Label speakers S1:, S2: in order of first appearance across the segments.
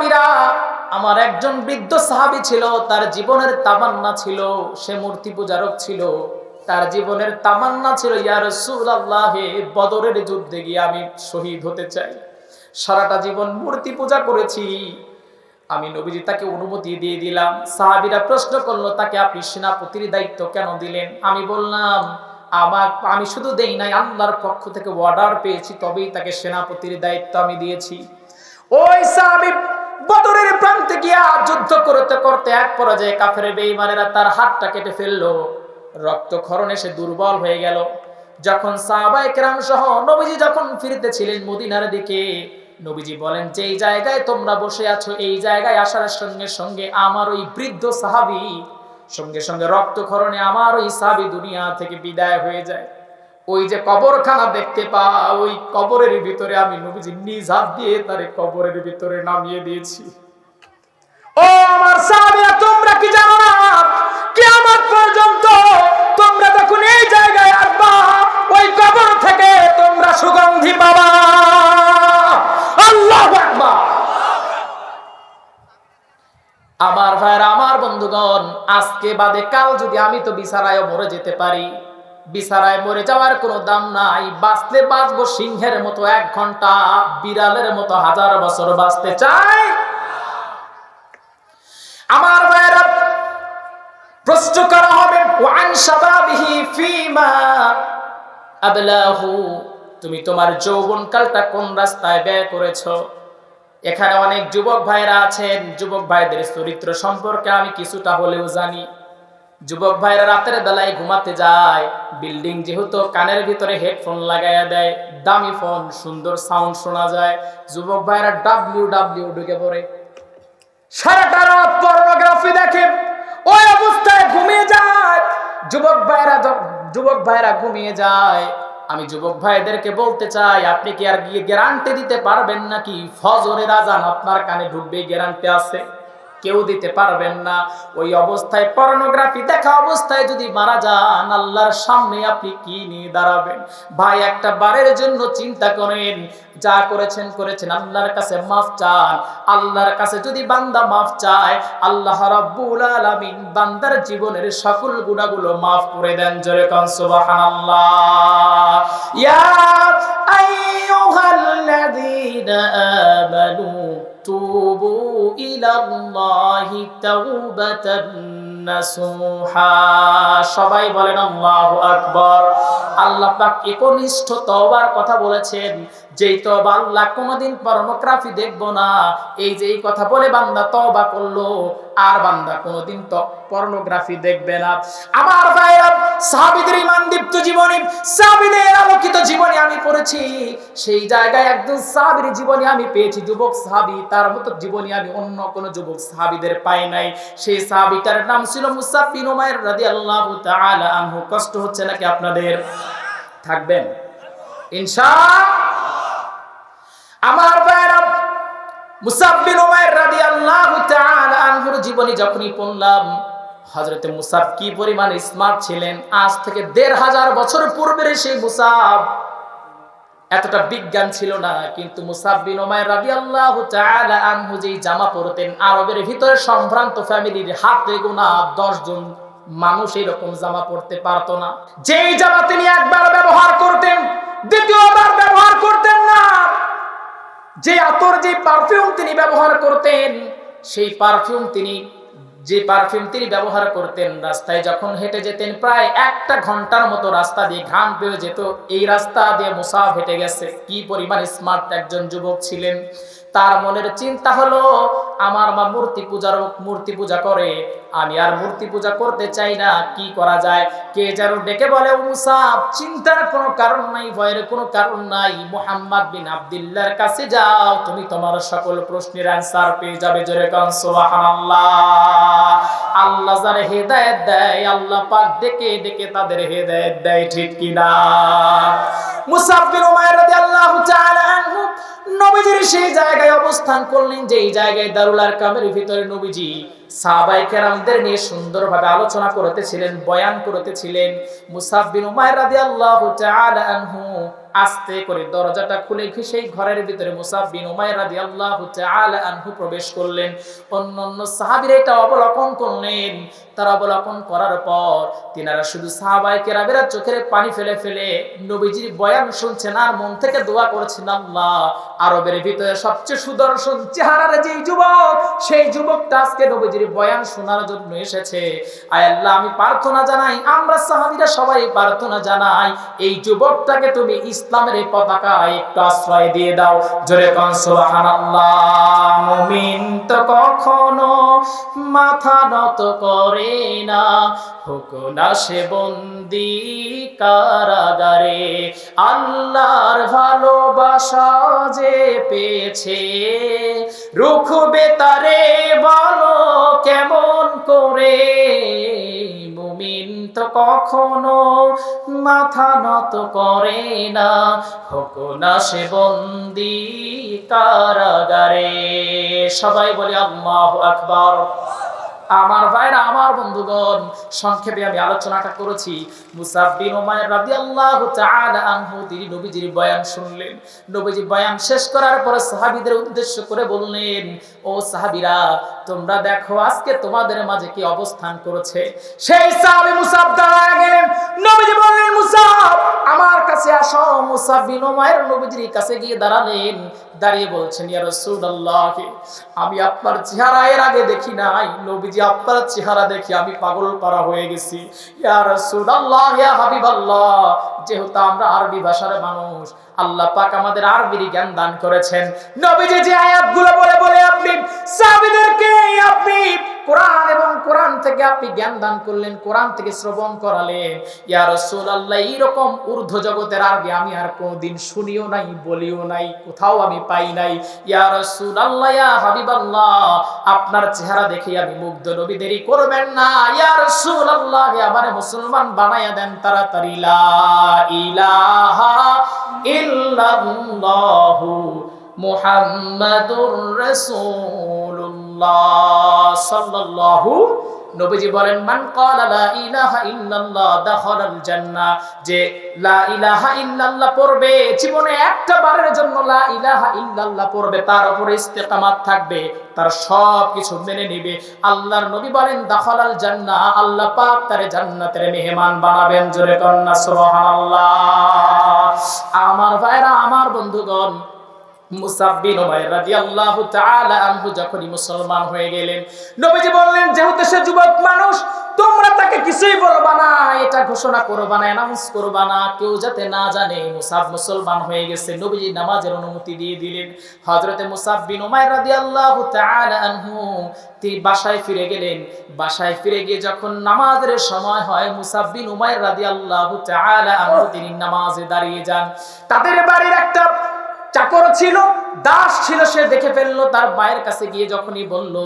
S1: সাহাবিরা, আমার একজন বৃদ্ধ সাহাবি ছিল, তার জীবনের তামান্না ছিল, সে মূর্তি পূজারক ছিল। তার জীবনের তামান্না ছিল, ইয়া রাসূলুল্লাহ বদরের যুদ্ধে গিয়ে আমি শহীদ হতে চাই। সারাটা জীবন মূর্তি পূজা করেছি। আমি নবীজি তাকে অনুমতি দিয়ে দিলাম। সাহাবিরা প্রশ্ন করল, তাকে আপনি সেনাপতির দায়িত্ব কেন দিলেন? আমি বললাম, আমার, আমি শুধু দেই নাই, আল্লাহর পক্ষ থেকে অর্ডার পেয়েছি, তবেই তাকে সেনাপতির দায়িত্ব আমি দিয়েছি। ওই সাহাবি বদরের প্রান্তে গিয়া যুদ্ধ করতে করতে এক পর্যায়ে কাফের বেঈমানেরা তার হাতটা কেটে ফেলল। রক্তক্ষরণে সে দুর্বল হয়ে গেল। যখন সাহাবাই কেরাম সহ নবীজি যখন ফিরতেছিলেন মদিনার দিকে, নবীজি বলেন যে এই জায়গায় তোমরা বসে আছো, এই জায়গায় আসার সঙ্গে সঙ্গে আমার ওই বৃদ্ধ সাহাবি সঙ্গে সঙ্গে রক্তক্ষরণে আমার ওই সাহাবি দুনিয়া থেকে বিদায় হয়ে যায়। ওই যে কবরখানা দেখতে পা ওই কবরের ভিতরে আমি নবীজি নিজ হাত দিয়ে তার কবরের ভিতরে নামিয়ে দিয়েছি। ও আমার সাহাবীরা, তোমরা কি জানো না? কিয়ামত পর্যন্ত তোমরা যখন এই জায়গায় আসবা, ওই কবর থেকে তোমরা সুগন্ধি পাবা। আল্লাহু আকবার। আমার ভাইরা আমার বন্ধুগণ, আজকে বাদে কাল যদি আমি তো বিছানায় মরে যেতে পারি বিছানায় মরে যাওয়ার কোনো দাম নাই। বাঁচতে বাঁচবো সিংহের মতো এক ঘণ্টা, বিড়ালের মতো হাজার বছর বাঁচতে চাই। আমার প্রশ্ন করা হবে, ওয়ান ফিমা আবলাহু? তুমি তোমার যৌবনকালটা কোন রাস্তায় ব্যয় করেছ? এখানে অনেক যুবক ভাইরা আছেন। যুবক ভাইদের চরিত্র সম্পর্কে আমি কিছুটা হলেও জানি। যুবক ভাইরা রাতের বেলায় ঘুমাতে যায়, বিল্ডিং যেহেতু কানের ভিতরে হেডফোন লাগাইয়া দেয়, দামি ফোন, সুন্দর সাউন্ড শোনা যায়, যুবক ভাইরা ডাব্লিউ ডাব্লিউ ঢুকে পড়ে। সারাটা রাত পর্নোগ্রাফি দেখে, ওই অবস্থায় ঘুমিয়ে যায়। যুবক ভাইরা যুবক ভাইরা ঘুমিয়ে যায়। আমি যুবক ভাইদেরকে বলতে চাই, আপনি কি আর গিয়ে গ্যারান্টি দিতে পারবেন নাকি? ফজরের আজান আপনার কানে ঢুকবে গ্যারান্টি আছে। কেউ দিতে পারবেন না। ওই অবস্থায় পর্নোগ্রাফি দেখা অবস্থায় যদি মারা যান, আল্লাহর সামনে আপনি কি নিয়ে দাঁড়াবেন? ভাই, একটা বারের জন্য চিন্তা করেন। যা করেছেন করেছেন, আল্লাহর কাছে মাফ চান। আল্লাহর কাছে যদি বান্দা মাফ চায়, আল্লাহ রাব্বুল আলামিন বান্দার জীবনের সকল গুনাহগুলো মাফ করে দেন। জোরে কান, সুবহানাল্লাহ। ইয়া আইয়ুহাল্লাযীনা আমানু তুবু الله توبة نصوحا সবাই বলেন আল্লাহু আকবার। আল্লাহ পাক একনিষ্ঠ তওবার কথা বলেছেন। যেই তওবা আল্লাহ কোনোদিন পর্নোগ্রাফি দেখব না। এই যে এই কথা বলে বান্দা তওবা করল। আর বান্দা কোনোদিন তো পর্নোগ্রাফি দেখবে না। আমার ভাইরা সাহাবীদের ইমান দীপ্ত জীবনী সাহাবীদের আলোকিত জীবনী আমি পড়েছি। সেই জায়গায় একজন সাহাবীর জীবনী আমি পেয়েছি। যুবক সাহাবী তার মতো জীবনী আমি অন্য কোন যুবক সাহাবীদের পাই নাই। সেই সাহাবীটার নাম ছিল মুসাব বিন উমাইর রাদিয়াল্লাহু তাআলা আনহু। কষ্ট হচ্ছে নাকি আপনাদের? থাকবেন? ইনশা আমার ভাইরা জীবনী যখনই পড়লাম মুসাব কি পরিমাণ স্মার্ট ছিলেন? আজ থেকে দেড় হাজার বছর পূর্বের সেই মুসাব। এতটা বিজ্ঞান ছিল না, কিন্তু মুসাব বিন উমাইর রাদিয়াল্লাহু তাআলা আনহু যেই জামা পরতেন, আরবের ভিতরে সম্ভ্রান্ত ফ্যামিলির হাতে গোনা 10 জন মানুষ এরকম জামা পরতে পারতো না। যেই জামা তিনি একবার ব্যবহার করতেন, দ্বিতীয়বার ব্যবহার করতেন না। যে আতর, যে পারফিউম তিনি ব্যবহার করতেন, সেই পারফিউম তিনি, যে পারফিউম তিনি ব্যবহার করতেন, রাস্তায় যখন হেঁটে যেতেন, প্রায় একটা ঘণ্টার মতো রাস্তা দিয়ে ঘাম পেয়ে যেত। এই রাস্তা দিয়ে মুসাফ হেঁটে গেছে। কি পরিমাণ স্মার্ট একজন যুবক ছিলেন। তার মনের চিন্তা হলো, আমার মা মূর্তি পূজার মূর্তি পূজা করে। আমি আর মূর্তি পূজা করতে চাই না, কি করা যায়? কে যেন ডেকে বলে মুসাফ চিন্তার কোনো কারণ নাই, ভয়ের কোনো কারণ নাই। মোহাম্মদ বিন আব্দুল্লাহর কাছে যাও, তুমি তোমার সকল প্রশ্নের অ্যান্সার পেয়ে যাবে জোরে আল্লাহ যারা হেদায়েত দেয়, আল্লাহ পাক ডেকে ডেকে তাদের হেদায়েত দেয়, ঠিক কিনা? মুসাব বিন উমাইর রাদিয়াল্লাহু তাআলা আনহু নবীজির সেই জায়গায় অবস্থান করলেন যে এই জায়গায় দারুল আরকামের ভিতরে নবীজি সাহাবাই নিয়ে সুন্দরভাবে আলোচনা করতেছিলেন, বয়ান করতেছিলেন। মুসাব বিন উমাইর রাদিয়াল্লাহু তাআলা আনহু আস্তে করে দরজাটা খুলে সেই ঘরের ভিতরে মুসাব বিন উমাইর রাদিয়াল্লাহু তাআলা আনহু প্রবেশ করলেন। এটা করলেন। তারা করার পর তিনারা শুধু চোখের পানি ফেলে ফেলে নবীজির বয়ান শুনছেন আর মন থেকে দোয়া করছেন, আল্লাহ, আরবের ভিতরে সবচেয়ে সুদর্শন চেহারার যেই যুবক, সেই যুবকটা আজকে নবীজির বয়ান শোনার জন্য এসেছে। আয় আল্লাহ, আমি প্রার্থনা জানাই, আমরা সাহাবীরা সবাই প্রার্থনা জানাই, এই যুবকটাকে তুমি ইসলামের এই পতাকায় একটু আশ্রয় দিয়ে দাও। জোরে কন, সুবহানাল্লাহ। মুমিন তো কখনো মাথা নত করে না, হোক না সে বন্দি কারাগারে। আল্লাহর ভালোবাসা যে পেয়েছে, রুখবে তারে বলো কেমন করে মুমিন তো কখনো মাথা নত করে না হোক না সে বন্দি কারাগারে। সবাই বলে আল্লাহ আকবার। আমার ভাইরা, আমার বন্ধুগণ, সংক্ষেপে আমি আলোচনাটা করেছি। মুসাব বিন উমাইর রাদিয়াল্লাহু তাআলা আনহু, তিনি নবীজির বয়ান শুনলেন। নবীজি বয়ান শেষ করার পরে সাহাবীদের উদ্দেশ্য করে বললেন, ও সাহাবীরা, তোমরা দেখো আজকে তোমাদের মাঝে কি অবস্থান করেছে? সেই সাহাবী মুসাব দাঁড়ায় গেলেন। নবীজি বললেন, মুসাব, আমার কাছে আসো। মুসাব বিন উমাইর নবীজির কাছে গিয়ে দাঁড়ালেন। দাঁড়িয়ে বলছেন, ইয়া রাসূলুল্লাহ, আমি আপনার চেহারা এর আগে দেখি নাই। নবীজি আপনার চেহারা দেখি আমি পাগল পারা হয়ে গেছি। ইয়া রাসূলুল্লাহ, ইয়া হাবিবাল্লাহ, যেহেতু আমরা আরবি ভাষার মানুষ আল্লাহ পাক আমাদের আরবির জ্ঞান দান করেছেন। নবীজি যে আয়াতগুলো বলে বলে আপনি সাহাবীদেরকে আপনি কোরআন এবং কোরআন থেকে আপনি জ্ঞান দান করলেন, কোরআন থেকে শ্রবণ করালেন। ইয়া রাসূলুল্লাহ, এইরকম ঊর্ধ্ব জগতের আরবি আমি আর কোনোদিন শুনিও নাই, বলিও নাই, কোথাও আমি পাই নাই। ইয়া রাসূলুল্লাহ, ইয়া হাবিবাল্লাহ, আপনার চেহারা দেখে আমি মুগ্ধ। নবী দেরি করবেন না। ইয়া রাসূলুল্লাহ আমার মুসলমান বানাইয়া দেন তাড়াতাড়ি ইল্লাল্লাহু মুহাম্মাদুর রাসূলুল্লাহ সাল্লাল্লাহু নবীজি বলেন, মান ক্বালা লা ইলাহা ইল্লাল্লাহ দাখালাল জান্নাহ যে লা ইলাহা ইল্লাল্লাহ পড়বে, জীবনে একটা বারের জন্য লা ইলাহা ইল্লাল্লাহ পড়বে, তার উপরে থাকবে, তার সব কিছু মেনে নেবে। আল্লাহর নবী বলেন, দাখালাল জান্নাহ আল্লাহ পাক তারে জান্নাতের মেহমান বানাবেন। জোরে কন্না সুবহানাল্লাহ। আমার ভাইরা, আমার বন্ধুগণ মুসাব্বিন নামাজের অনুমতি দিয়ে দিলেন। তিনি বাসায় ফিরে গেলেন। বাসায় ফিরে গিয়ে যখন নামাজের সময় হয় মুসাব বিন উমাইর রাদিয়াল্লাহু তাআলা আনহু তিনি নামাজে দাঁড়িয়ে যান। তাদের বাড়ির একটা চাকর ছিল, দাস ছিল, সে দেখে ফেলল, তার মায়ের কাছে গিয়ে যখনই বলল,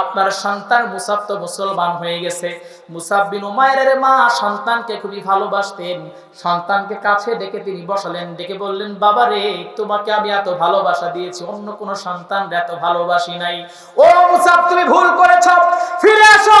S1: আপনার সন্তান মুসাব তো মুসলমান হয়ে গেছে। মুসাব বিন উমায়ের মা সন্তানকে খুবই ভালোবাসতেন। সন্তানকে কাছে ডেকে তিনি বসালেন, ডেকে বললেন, বাবা রে, তোমাকে আমি এত ভালোবাসা দিয়েছি, অন্য কোনো সন্তান এত ভালোবাসি নাই। ও মুসাব, তুমি ভুল করেছ, ফিরে আসো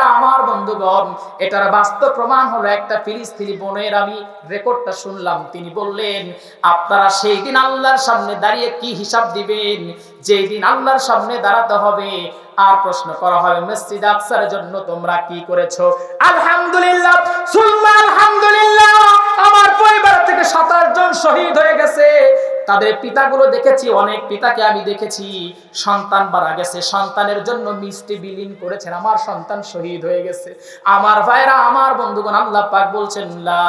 S1: বন্ধুগণ, এটার বাস্তব প্রমাণ হলো একটা ফিলিস্তিনি বোনের আমি রেকর্ডটা শুনলাম। তিনি বললেন, আপনারা সেই দিন আল্লাহর সামনে দাঁড়িয়ে কি হিসাব দিবেন? যেই দিন আল্লাহর সামনে দাঁড়াতে হবে, আর প্রশ্ন করা হবে মসজিদ আকসার জন্য তোমরা কি করেছ? আলহামদুলিল্লাহ সুলমা আলহামদুলিল্লাহ, আমার পরিবার থেকে সাতাশ জন শহীদ হয়ে গেছে। তাদের পিতাগুলো দেখেছি, অনেক পিতাকে আমি দেখেছি। সন্তান মারা গেছে, সন্তানের জন্য মিষ্টি বিলীন করেছেন। আমার সন্তান শহীদ হয়ে গেছে। আমার ভাইরা, আমার বন্ধুগণ, আল্লাহ পাক বলছেন, লা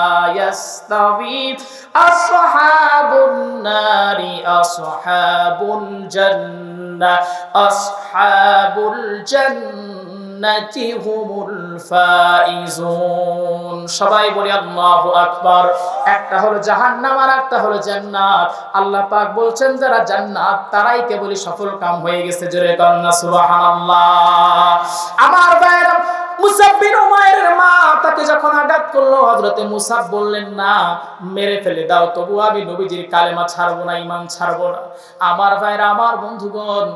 S1: জান্নাতি হুমুল ফাইজুন। সবাই বলি আল্লাহু আকবার। একটা হলো জাহান্নাম আর একটা হলো জান্নাত। আল্লাহ পাক বলছেন, যারা জান্নাত, তারাই কেবলই সফল কাম হয়ে গেছে। জোরে সুবহানাল্লাহ। আমার ভাইরা মুসাব বিন উমাইরের মা তাকে যখন আঘাত করল, হযরতে মুসাব বললেন, না, মেরে ফেলে দাও তবু আমি নবীজির কালেমা ছাড়বো না, ঈমান ছাড়বো না। আমার ভাইরা আমার বন্ধুগণ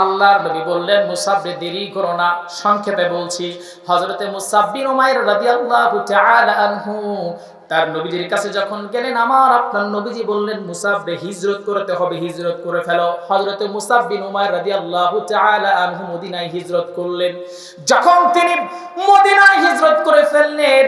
S1: আল্লাহর নবী বললেন মুসাবরে দেরি করো না। সংক্ষেপে বলছি, হযরতে মুসাব বিন উমাইর রাদিয়াল্লাহু তাআলা আনহু, তার নবীজির কাছে যখন গেলেন, আমার আপনার নবীজি বললেন মুসাবরে হিজরত করতে হবে, হিজরত করে ফেলো। হযরতে মুসাব বিন উমাইর রাদিয়াল্লাহু তাআলা আনহু মদিনায় হিজরত করলেন। যখন তিনি মদিনায় হিজরত করে ফেললেন,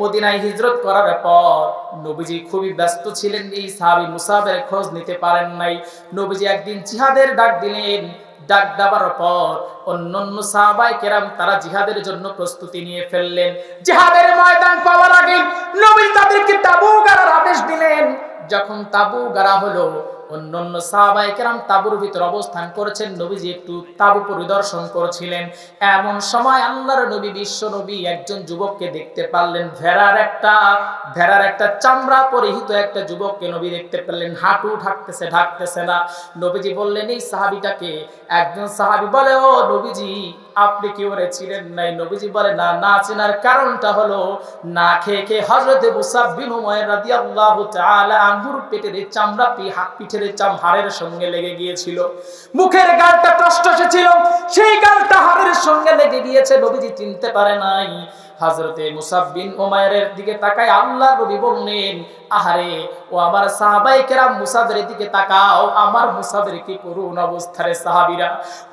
S1: মদিনায় হিজরত করার পর নবীজি খুবই ব্যস্ত ছিলেন। এই সাহাবী মুসাবের খোঁজ নিতে পারেন নাই। নবীজি একদিন জিহাদের ডাক দিলেন ডাক দেওয়ার পর অন্যান্য সাহাবাই কেরাম তারা জিহাদের জন্য প্রস্তুতি নিয়ে ফেললেন। জিহাদের ময়দান পাওয়ার আগে নবী তাদেরকে তাবু গাড়ার আদেশ দিলেন। যখন তাবু গাড়া হলো অন্যান্য সাহাবাই কেরাম তাবুর ভিতর অবস্থান করেছেন, নবীজি একটু তাবু পরিদর্শন করেছিলেন। এমন সময় আল্লাহর নবী, বিশ্ব নবী একজন যুবককে দেখতে পারলেন, ভেড়ার একটা ভেড়ার একটা চামড়া পরিহিত একটা যুবককে নবী দেখতে পেলেন, হাঁটু ঢাকতেছে ঢাকতেছে না। নবীজি বললেন, এই সাহাবিটাকে? একজন সাহাবি বলে, ও নবীজি, আপনি কি ওরে ছিলেন নাই? নবীজি বলে, না না, চেনার কারণটা হলো, না খেয়ে খেয়ে হযরতে মুসাব বিন উমাইর রাদিয়াল্লাহু পেটের চামড়া পি হাত পিঠের এই চাম হাড়ের সঙ্গে লেগে গিয়েছিল। মুখের গালটা কষ্ট এসেছিল সেই গালটা হাড়ের সঙ্গে লেগে গিয়েছে, নবীজি চিনতে পারে নাই। হযরতে মুসাব বিন উমাইরের দিকে তাকায় আল্লাহ নবী বললেন, আহারে, ও আমার সাহাবাই কেরাম মুসাবের দিকে তাকাও, আমার মুসাবের কি করুন অবস্থারে সাহাবীরা?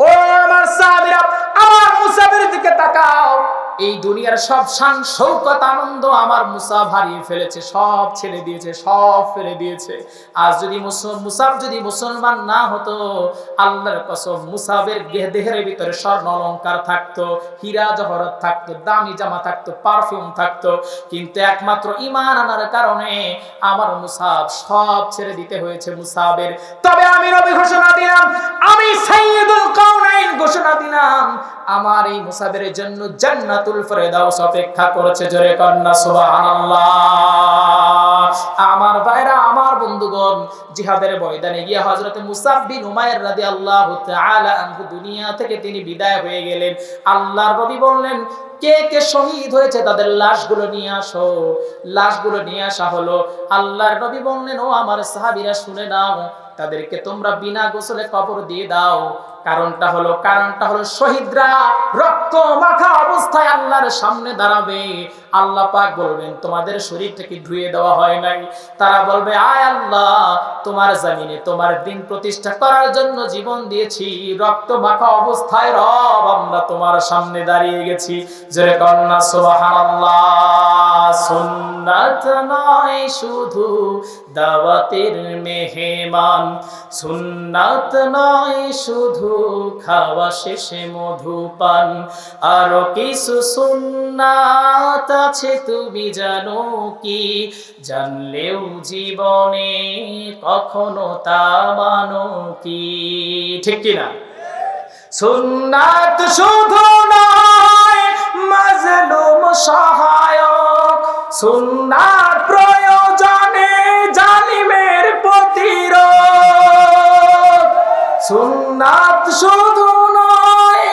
S1: ও আমার সাহাবীরা, আমার মুসাবের দিকে তাকাও। এই দুনিয়ার সব শান, শৌকত, আনন্দ আমার মুসাব হারিয়ে ফেলেছে, সব ছেড়ে দিয়েছে, সব ফেলে দিয়েছে। আজ যদি মুস- মুসাব যদি মুসলমান না হতো, আল্লাহর কসম মুসাবের গে- দেহের ভিতরে স্বর্ণ অলংকার থাকতো, হীরা জহরত থাকতো, দামি জামা থাকতো পারফিউম থাকতো। কিন্তু একমাত্র ইমান আনার কারণে আমার মুসাব সব ছেড়ে দিতে হয়েছে মুসাবের। তবে আমি নবী ঘোষণা দিলাম, আমি সাইয়্যিদুল কাউনাইন ঘোষণা দিলাম, আমার এই মুসাবের জন্য জান্নাতুল ফেরদাউস অপেক্ষা করেছে জোরে কন্না সুবহানাল্লাহ। আমার ভাইরা, আমার বন্ধুগণ, জিহাদের ময়দানে গিয়ে হযরতে মুসাব বিন উমাইর রাদিয়াল্লাহু তাআলা আনহু দুনিয়া থেকে তিনি বিদায় হয়ে গেলেন। আল্লাহর নবী বললেন, কে কে শহীদ হয়েছে তাদের লাশগুলো নিয়ে আসো। লাশগুলো নিয়ে আসা হলো। আল্লাহর নবী বললেন, ও আমার সাহাবীরা, শুনে নাও। তাদেরকে তোমরা বিনা গোসলে কবর দিয়ে দাও। কারণটা হলো কারণটা হলো শহীদরা রক্ত মাখা অবস্থায় আল্লাহর সামনে দাঁড়াবে। আল্লাহ পাক বলবেন, তোমাদের শরীরটাকে ধুয়ে দেওয়া হয় নাই? তারা বলবে, আয় আল্লাহ, তোমার জামিনে তোমার দিন প্রতিষ্ঠা করার জন্য জীবন দিয়েছি। রক্ত মাখা অবস্থায় রব, আমরা তোমার সামনে দাঁড়িয়ে গেছি। জোরে কন্যা সুবহানাল্লাহ। সুন্নাত নয়, শুধু দাওয়াতের মেহমান। সুন্নাত নয়, শুধু খাওয়া শেষে মধুপান আরও কিছু সুন্নাত আছে, তুমি জানো কি? জানলেও জীবনে কখনো তা মানো কি? ঠিক কিনা? সুন্নাত শুধু নয়, মাজলুম সহায়ক সুন্নাত প্রয়োজনে জালিমের প্রতিরোধ। সুন্নাত শুধু নয়,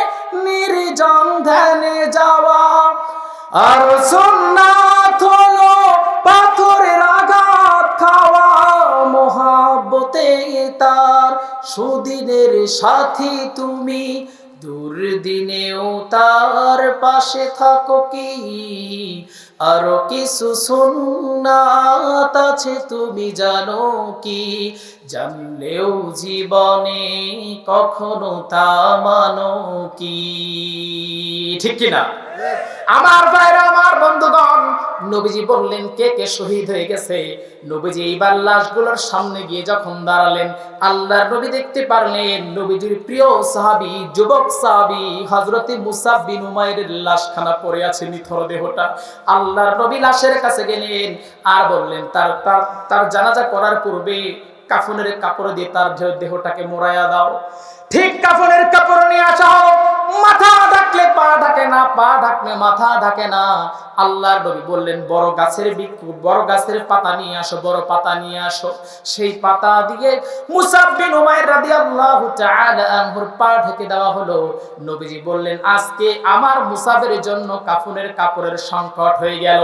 S1: নির্জন ধ্যানে যাওয়া। আর সুন্নাত হলো পাথরের আঘাত খাওয়া। মহাব্বতে তার সুদিনের সাথী তুমি, দুর্দিনেও তার পাশে থাকো কি? আরও কিছু সুন্নাত আছে, তুমি জানো কি? জানলেও জীবনে কখনো তা মানো কি? ঠিক কিনা? আমার ভাইরা নবীজি বললেন, কে কে শহীদ হয়ে গেছে? নবীজি এইবার লাশগুলোর সামনে গিয়ে যখন দাঁড়ালেন, আল্লাহর নবী দেখতে পারলেন, নবীজির প্রিয় সাহাবী, যুবক সাহাবী, হযরতে মুসাব বিন উমাইরের লাশখানা পড়ে আছে নিথর দেহটা। আল্লাহর নবী লাশের কাছে গেলেন আর বললেন, তার তার জানাজা করার পূর্বে কাফনের কাপড় দিয়ে তার দেহটাকে মোড়াইয়া দাও। ঠিক কাফনের কাপড় নিয়ে আসা মাথা ঢাকলে পা ঢাকে না, পা ঢাকলে মাথা ঢাকে না। আল্লাহর নবী বললেন, বড় গাছের বৃক্ষ বড় গাছের পাতা নিয়ে আসো, বড় পাতা নিয়ে আসো। সেই পাতা দিয়ে মুসাব বিন উমাইর রাদিয়াল্লাহু তাআলা আনহুর পা ঢেকে দেওয়া হলো। নবীজি বললেন, আজকে আমার মুসাবের জন্য কাফনের কাপড়ের সংকট হয়ে গেল।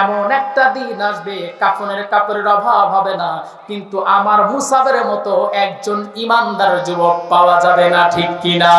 S1: এমন একটা দিন আসবে, কাফনের কাপড়ের অভাব হবে না, কিন্তু আমার মুসাবের মতো একজন ইমানদার যুবক পাওয়া যাবে না, ঠিক কিনা?